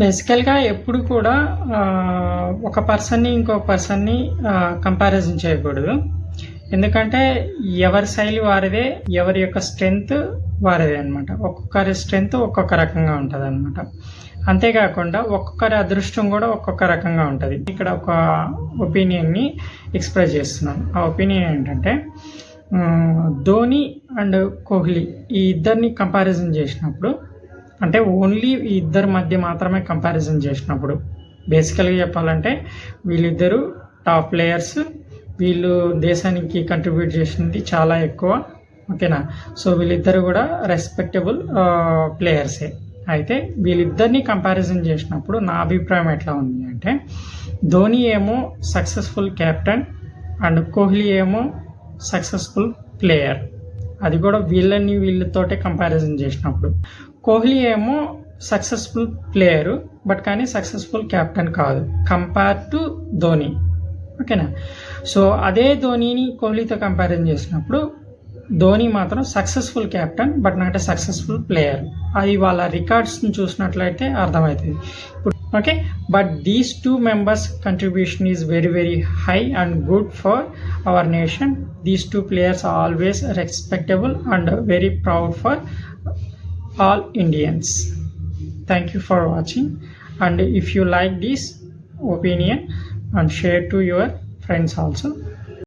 బేసికల్గా ఎప్పుడు కూడా ఒక పర్సన్ని ఇంకొక పర్సన్ని కంపారిజన్ చేయకూడదు. ఎందుకంటే ఎవరి శైలి వారిదే ఎవరి యొక్క స్ట్రెంగ్త్ వారిదే అనమాట ఒక్కొక్కరి స్ట్రెంగ్త్ ఒక్కొక్క రకంగా ఉంటుంది అనమాట అంతేకాకుండా ఒక్కొక్కరి అదృష్టం కూడా ఒక్కొక్క రకంగా ఉంటుంది. ఇక్కడ ఒక ఒపీనియన్ని ఎక్స్ప్రెస్ చేస్తున్నాను. ఆ ఒపీనియన్ ఏంటంటే ధోని అండ్ కోహ్లీ ఈ ఇద్దరిని కంపారిజన్ చేసినప్పుడు అంటే ఓన్లీ ఇద్దరి మధ్య మాత్రమే కంపారిజన్ చేసినప్పుడు. బేసికల్గా చెప్పాలంటే వీళ్ళిద్దరూ టాప్ ప్లేయర్స్ వీళ్ళు దేశానికి కంట్రిబ్యూట్ చేసింది చాలా ఎక్కువ ఓకేనా సో వీళ్ళిద్దరు కూడా రెస్పెక్టబుల్ ప్లేయర్సే అయితే వీళ్ళిద్దరిని కంపారిజన్ చేసినప్పుడు నా అభిప్రాయం ఎట్లా ఉంది అంటే ధోని ఏమో సక్సెస్ఫుల్ కెప్టెన్ అండ్ కోహ్లీ ఏమో సక్సెస్ఫుల్ ప్లేయర్ అది కూడా వీళ్ళని వీళ్ళతోటే కంపారిజన్ చేసినప్పుడు. కోహ్లీ ఏమో సక్సెస్ఫుల్ ప్లేయరు బట్ కానీ సక్సెస్ఫుల్ కెప్టెన్ కాదు. Compare to Dhoni. ఓకేనా సో అదే ధోనిని కోహ్లీతో కంపారిజన్ చేసినప్పుడు ధోని మాత్రం successful captain but not a successful player అది వాళ్ళ రికార్డ్స్ని చూసినట్లయితే అర్థమవుతుంది. ఇప్పుడు okay but these two members contribution is very very high and good for our nation these two players are always respectable and very proud for all Indians thank you for watching and if you like this opinion and share to your friends also